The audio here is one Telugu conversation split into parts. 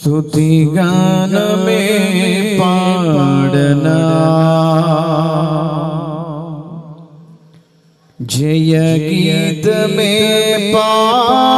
స్తుతిగానమే పాడనా జయ గీతమే పాడనా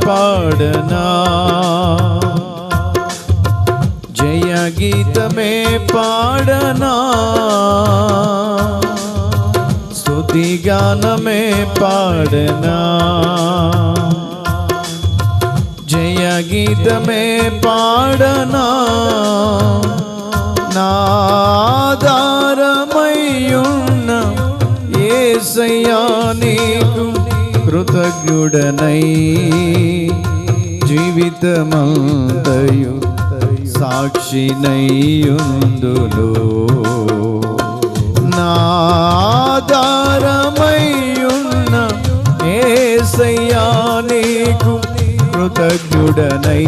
సాక్షినైయుందును స్తుతిగానమే పాడనా జయ గీతమే పాడనా స్తుతిగానమే పాడనా జయ గీతమే పాడనా నాదారమయ్యున్న ఏసయ్యా నీకు కృతజ్ఞుడనై జీవితమంతయు సాక్షినయ్యుందులు నాదారమయ్యున్న ఏసయ్యా నీకు కృతజ్ఞుడనై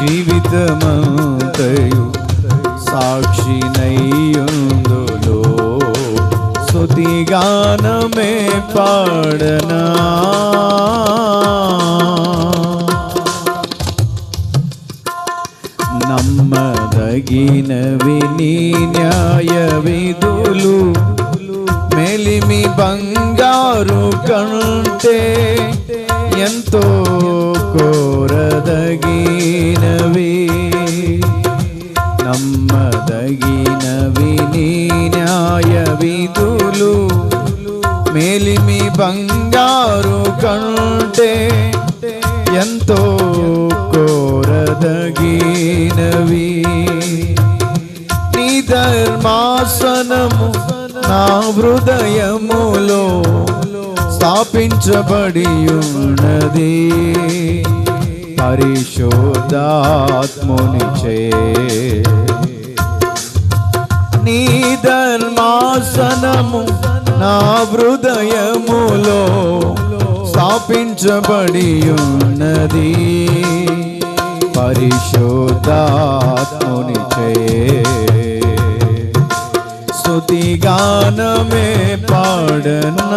జీవితమంతయు సాక్షినయ్యుందులో స్తుతిగానమే पाडना। నమ్మదగిన విని న్యాయ విధులు మెలిమి బంగారు కంటే ఎంతో కోరదగినవి నమ్మదగినవి నీ న్యాయ విధులు మేలిమి బంగారు కంటే ఎంతో కోరదగినవి. నీ ధర్మాసనము నా హృదయములో స్థాపించబడి ఉన్నది పరిశోధాత్ముని చే నీ ధర్మాసనము నా హృదయములో స్థాపించబడి ఉన్నది పరిశోధాత్ముని చే స్తుతిగానమే పాడనా.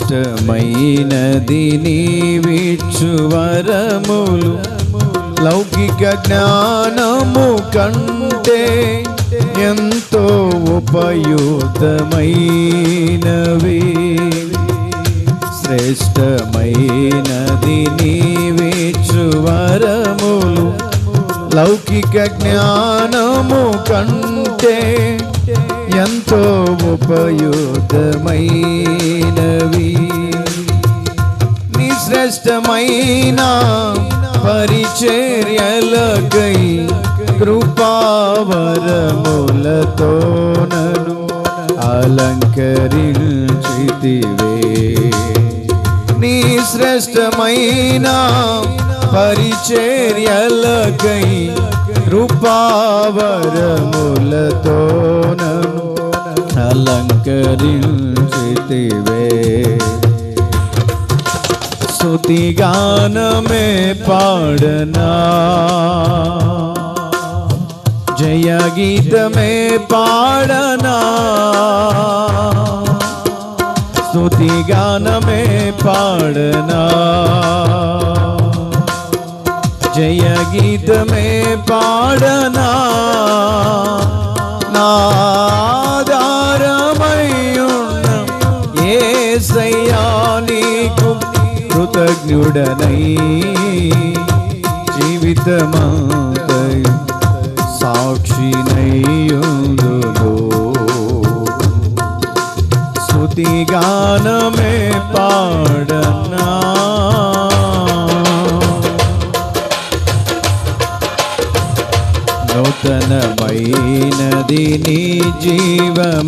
శ్రేష్టమైనది నీవిచ్చు వరములు. లౌకిక జ్ఞానము కంటే ఎంతో ఉపయుక్తమైనవి. శ్రేష్టమైనది నీవిచ్చు వరములు. లౌకిక జ్ఞానము కంటే ఎంతో ఉపయుక్తమైనవి. నీ శ్రేష్టమైన పరిచర్యలకై కృపావరములతో నను అలంకరించితివే. నీ శ్రేష్టమైన పరిచర్యలకై కృపావరములతో నను అలంకరించితివే స్తుతిగానమే పాడనా జయ గీతమే పాడనా స్తుతిగానమే పాడనా జయ గీతమే పాడనా నాదారమయ్యున్న ఏసయ్యా నీకు కృతజ్ఞుడనై జీవితమంతయు సాక్షినయ్యుందులో స్తుతిగానమే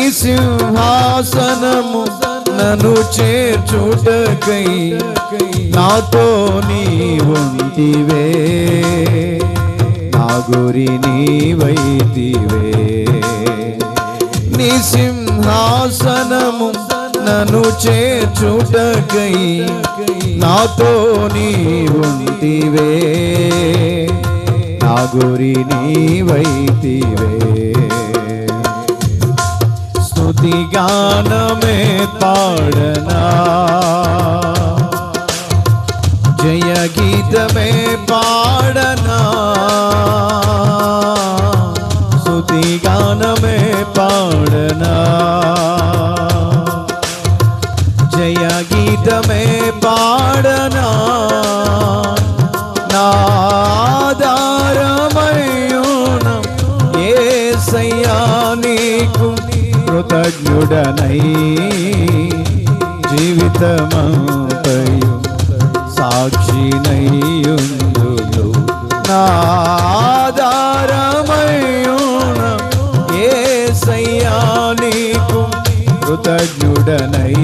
నీ సింహాసనము నన్ను చేర్చుటకై నాతో నీ ఉంటివే నా గురి నీవైతివే. నీ సింహాసనము నన్ను చేర్చుటకై నాతో నీ ఉంటివే నా గురి నీవైతివే. भक्ति ज्ञान में पाड़ना जय गीत में पाड़ना। सुति गान में पाड़ना। కృతజ్ఞుడనై జీవితమంతయు సాక్షినయ్యుందులు ఏ సయ్యా నీకు కృతజ్ఞుడనై